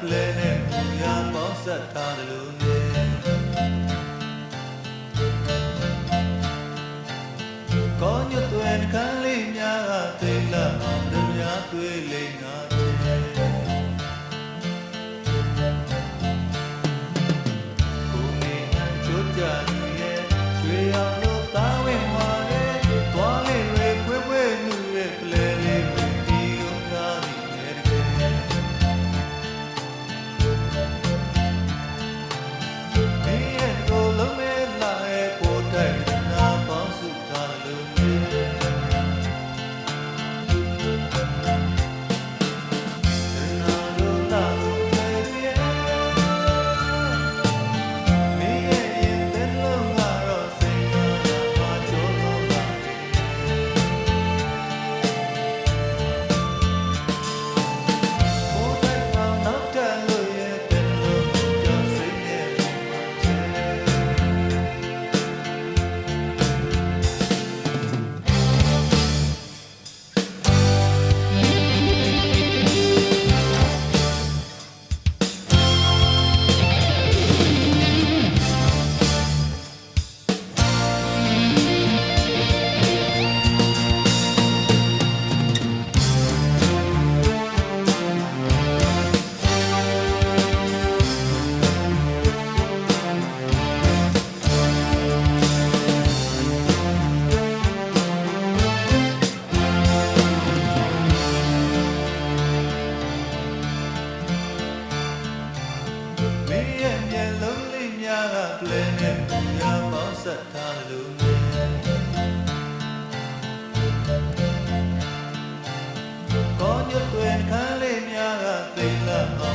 ပလဲနဲ့မြာပေါင်းဆက်ထားတယ်လို့နေကောညွတ်ွယ်ခန်းလေးများကသိလာအောင်များတွေ့လိမ့်ငါကိုနေနိုင်ချွတ်ကြ ရပေါင်းဆက်ထားလို့ကောညွတ်တွင်ခန်းလေးများကသိလာ